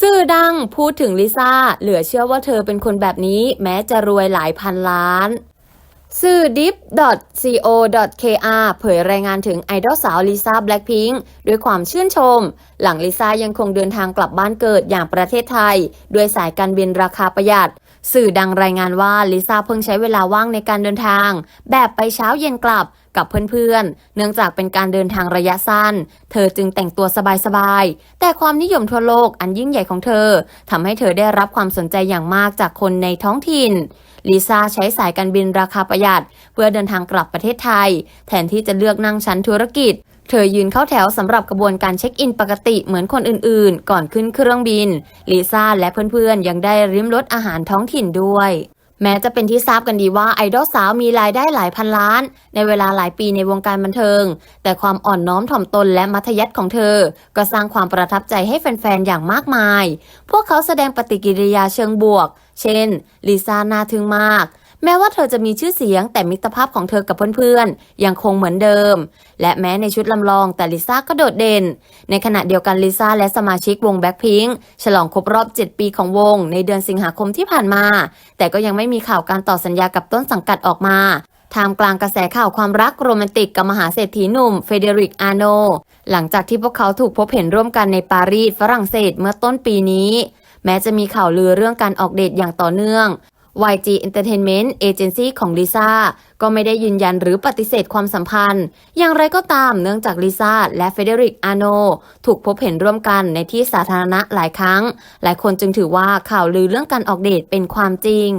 สื่อดังพูดถึงลิซ่า เหลือเชื่อว่าเธอเป็นคนแบบนี้ แม้จะรวยหลายพันล้านสื่อ dip.co.kr เผยรายงานถึงไอดอลสาวลิซ่าแบล็กพิง k ด้วยความชื่นชม หลังลิซ่ายังคงเดินทางกลับบ้านเกิดอย่างประเทศไทย ด้วยสายการบินราคาประหยัด สื่อดังรายงานว่าลิซ่าเพิ่งใช้เวลาว่างในการเดินทาง แบบไปเช้าเย็นกลับกับเพื่อนๆ เนื่องจากเป็นการเดินทางระยะสั้น เธอจึงแต่งตัวสบายๆ แต่ความนิยมทั่วโลกอันยิ่งใหญ่ของเธอทำให้เธอได้รับความสนใจอย่างมากจากคนในท้องถิ่น ลิซ่าใช้สายการบินราคาประหยัด เพื่อเดินทางกลับประเทศไทย แทนที่จะเลือกนั่งชั้นธุรกิจ เธอยืนเข้าแถวสำหรับกระบวนการเช็คอินปกติเหมือนคนอื่นๆ ก่อนขึ้นเครื่องบิน ลิซ่าและเพื่อนๆ ยังได้ริมรสอาหารท้องถิ่นด้วย แม้จะเป็นที่ทราบกันดีว่าไอดอลสาวมีรายได้หลายพันล้าน ในเวลาหลายปีในวงการบันเทิง แต่ความอ่อนน้อมถ่อมตนและมัธยัติของเธอ ก็สร้างความประทับใจให้แฟนๆ อย่างมากมาย พวกเขาแสดงปฏิกิริยาเชิงบวก เช่น ลิซ่าน่าทึ่งมาก แม้ว่าเธอจะมีชื่อเสียงแต่มิตรภาพของเธอกับเพื่อนๆ ยังคงเหมือนเดิม และแม้ในชุดลำลองแต่ลิซ่าก็โดดเด่น ในขณะเดียวกันลิซ่าและสมาชิกวงแบ็คพิงฉลองครบรอบ 7 ปีของวง ในเดือนสิงหาคมที่ผ่านมา แต่ก็ยังไม่มีข่าวการต่อสัญญากับต้นสังกัดออกมาท่ามกลางกระแสข่าวความรักโรแมนติกกับมหาเศรษฐีหนุ่มเฟเดริก อาโน หลังจากที่พวกเขาถูกพบเห็นร่วมกันในปารีสฝรั่งเศสเมื่อต้นปีนี้ แม้จะมีข่าวลือเรื่องการออกเดทอย่างต่อเนื่อง YG Entertainment Agency ของลิซ่าก็ไม่ได้ยืนยันหรือปฏิเสธความสัมพันธ์ อย่างไรก็ตามเนื่องจากลิซ่าและเฟเดริกอาโนถูกพบเห็นร่วมกันในที่สาธารณะหลายครั้ง หลายคนจึงถือว่าข่าวลือเรื่องการออกเดทเป็นความจริง